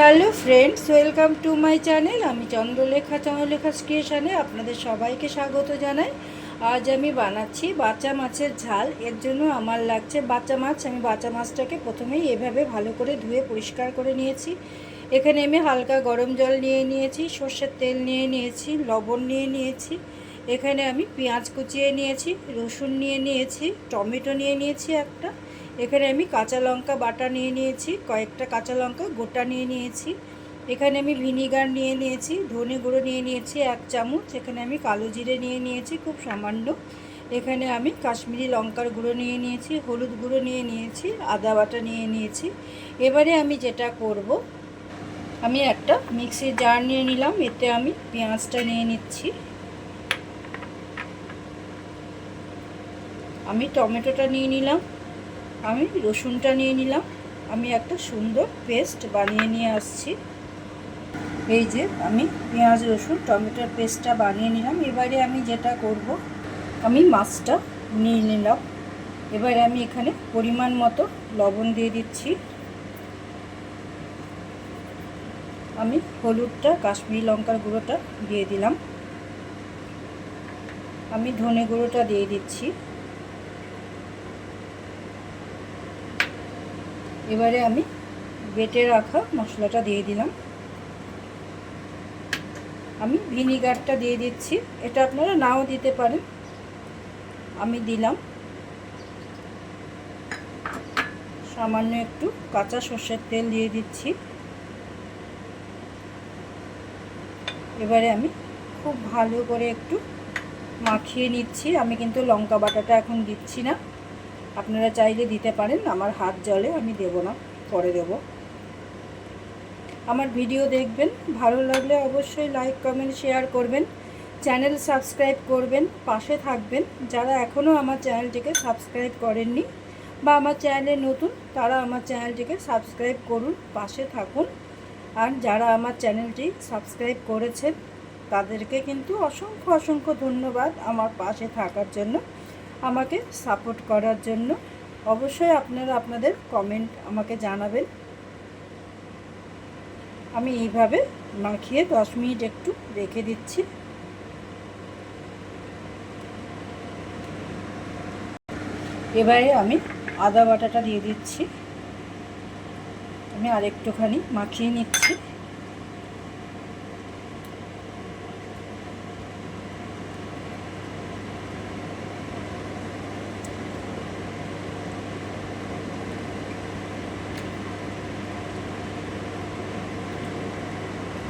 Hello friends, welcome to my channel. আমি চন্দ্রলেখা চন্দ্রলেখা ক্রিয়েশনে আপনাদের সবাইকে স্বাগত জানাই। আজ আমি বানাচ্ছি বাচ্চা মাছের ঝাল। এর জন্য আমার লাগছে বাচ্চা মাছ। আমি বাচ্চা মাছটাকে প্রথমেই এভাবে ভালো করে ধুয়ে পরিষ্কার করে নিয়েছি। এখানে আমি হালকা গরম জল নিয়ে নিয়েছি, সর্ষের তেল নিয়ে নিয়েছি, লবণ নিয়ে নিয়েছি। এখানে আমি পেঁয়াজ কুচিয়ে নিয়েছি, রসুন নিয়ে নিয়েছি, টমেটো নিয়ে নিয়েছি একটা। এখানে আমি কাঁচা লঙ্কা বাটা নিয়ে নিয়েছি, কয়েকটা কাঁচা লঙ্কা গোটা নিয়ে নিয়েছি। এখানে আমি ভিনিগার নিয়ে নিয়েছি, ধনে গুঁড়ো নিয়ে নিয়েছি এক চামচ। এখানে আমি কালো জিরে নিয়ে নিয়েছি, খুব সামান্য। এখানে আমি কাশ্মীরি লঙ্কার গুঁড়ো নিয়ে নিয়েছি, হলুদ গুঁড়ো নিয়ে নিয়েছি, আদা বাটা নিয়ে নিয়েছি। এবারে আমি যেটা করব, আমি একটা মিক্সির জার নিয়ে নিলাম, এতে আমি পেঁয়াজটা নিয়ে নিচ্ছি। আমি টমেটোটা নিয়ে নিলাম। আমি রসুনটা নিয়ে নিলাম। আমি একটা সুন্দর পেস্ট বানিয়ে নিয়ে আসছি। এই যে আমি পেঁয়াজ, রসুন, টমেটোর পেস্টটা বানিয়ে নিলাম। এবারে আমি যেটা করব, আমি মাছটা নিয়ে নিলাম। এবারে আমি এখানে পরিমাণ মতো লবণ দিয়ে দিচ্ছি। আমি হলুদটা, কাশ্মীরি লঙ্কার গুঁড়োটা দিয়ে দিলাম। আমি ধনে গুঁড়োটা দিয়ে দিচ্ছি। এবারে আমি বেটে রাখা মশলাটা দিয়ে দিলাম। আমি ভিনিগারটা দিয়ে দিচ্ছি। এটা আপনারা নাও দিতে পারেন। আমি দিলাম। সামান্য একটু কাঁচা সর্ষের তেল দিয়ে দিচ্ছি। এবারে আমি খুব ভালো করে একটু মাখিয়ে নিচ্ছি। আমি কিন্তু লঙ্কা বাটাটা এখন দিচ্ছি না। আপনারা চাইলে দিতে পারেন, আমার হাত জলে আমি দেব না, পরে দেব। আমার ভিডিও দেখবেন, ভালো লাগলে অবশ্যই লাইক কমেন্ট শেয়ার করবেন চ্যানেল সাবস্ক্রাইব করবেন, পাশে থাকবেন। যারা এখনও আমার চ্যানেলটিকে সাবস্ক্রাইব করেননি বা আমার চ্যানেলে নতুন, তারা আমার চ্যানেলটিকে সাবস্ক্রাইব করুন, পাশে থাকুন। আর যারা আমার চ্যানেলটি সাবস্ক্রাইব করেছেন, তাদেরকে কিন্তু অসংখ্য অসংখ্য ধন্যবাদ আমার পাশে থাকার জন্য। আমাকে সাপোর্ট করার জন্য অবশ্যই আপনারা আপনাদের কমেন্ট আমাকে জানাবেন। আমি এইভাবে মাখিয়ে দশ মিনিট একটু রেখে দিচ্ছি। এবারে আমি আদা বাটাটা দিয়ে দিচ্ছি। আমি আরেকটুখানি মাখিয়ে নিচ্ছি।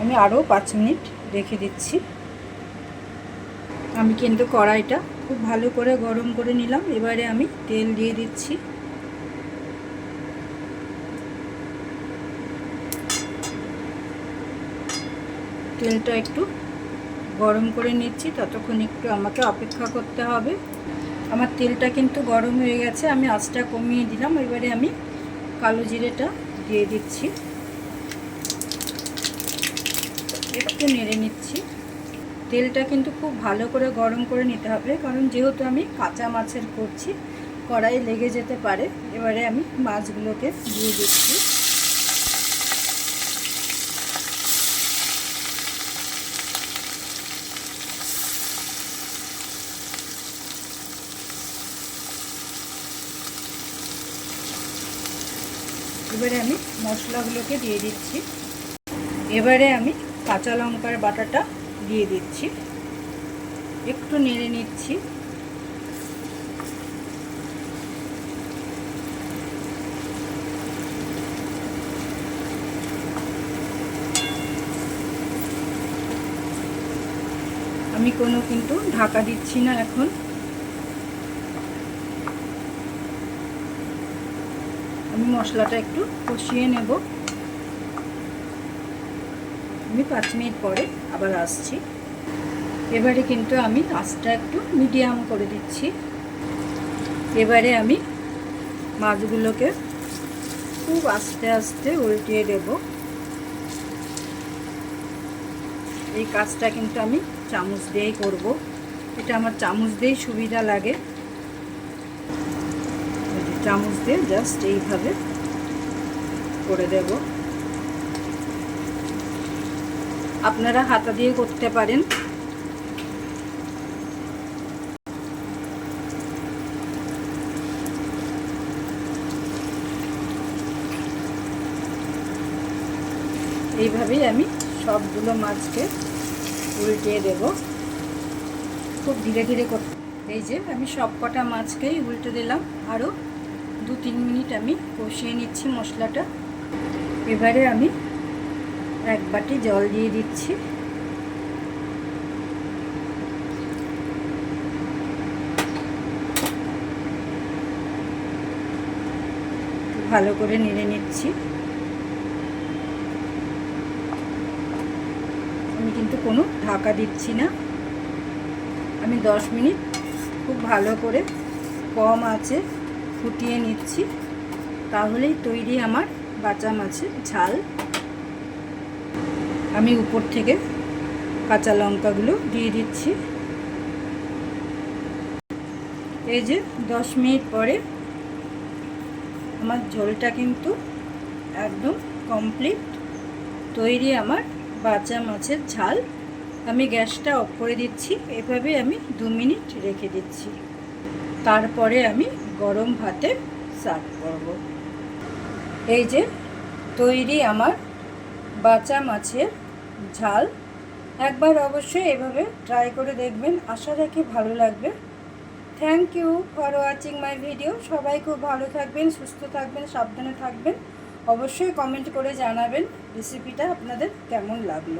আমি আরও পাঁচ মিনিট রেখে দিচ্ছি। আমি কিন্তু কড়াইটা খুব ভালো করে গরম করে নিলাম। এবারে আমি তেল দিয়ে দিচ্ছি। তেলটা একটু গরম করে নিচ্ছি। ততক্ষণ একটু আমাকে অপেক্ষা করতে হবে। আমার তেলটা কিন্তু গরম হয়ে গেছে। আমি আঁচটা কমিয়ে দিলাম। এবারে আমি কালো জিরেটা দিয়ে দিচ্ছি। একটু নেড়ে নিচ্ছি। তেলটা কিন্তু খুব ভালো করে গরম করে নিতে হবে, কারণ যেহেতু আমি কাঁচা মাছের করছি কড়াই লেগে যেতে পারে। এবারে আমি মাছগুলোকে দিয়ে দিচ্ছি। এবারে আমি মশলাগুলোকে দিয়ে দিচ্ছি। এবারে আমি কাঁচা লঙ্কার বাটাটা দিয়ে দিচ্ছি। একটু নেড়ে নিচ্ছি। আমি কোনো কিন্তু ঢাকা দিচ্ছি না এখন। আমি মশলাটা একটু কষিয়ে নেব। আমি পাঁচ মিনিট পরে আবার আসছি। এবারে কিন্তু আমি আঁচটা একটু মিডিয়াম করে দিচ্ছি। এবারে আমি মাছগুলোকে খুব আস্তে আস্তে উল্টিয়ে দেব। এই কাজটা কিন্তু আমি চামচ দিয়েই করব। এটা আমার চামচ দিয়েই সুবিধা লাগে। চামচ দিয়ে জাস্ট এইভাবে করে দেব। আপনারা হাতা দিয়ে করতে পারেন। এইভাবেই আমি সবগুলো মাছকে উল্টিয়ে দেব। খুব ধীরে ধীরে করতে এই যে আমি সব কটা মাছকেই উল্টে দিলাম। আরও দু তিন মিনিট আমি কষিয়ে নিচ্ছি মশলাটা। এবারে আমি এক বাটি জল দিয়ে দিচ্ছি। ভালো করে নেড়ে নিচ্ছি। আমি কিন্তু কোনো ঢাকা দিচ্ছি না। আমি দশ মিনিট খুব ভালো করে কম আছে ফুটিয়ে নিচ্ছি। তাহলেই তৈরি আমার বাঁচা মাছের ঝাল। আমি উপর থেকে কাঁচা লঙ্কাগুলো দিয়ে দিচ্ছি। এই যে দশ মিনিট পরে আমার ঝোলটা কিন্তু একদম কমপ্লিট। তৈরি আমার বাচ্চা মাছের ঝাল। আমি গ্যাসটা অফ করে দিচ্ছি, এভাবে আমি দু মিনিট রেখে দিচ্ছি। তারপরে আমি গরম ভাতে সার্ভ করব। এই যে তৈরি আমার বাচ্চা মাছের ঝাল। একবার অবশ্যই এভাবে ট্রাই করে দেখবেন। আশা রাখি ভালো লাগবে। Thank you for watching my video সবাই খুব ভালো থাকবেন, সুস্থ থাকবেন, সাবধানে থাকবেন। অবশ্যই কমেন্ট করে জানাবেন রেসিপিটা আপনাদের কেমন লাগল।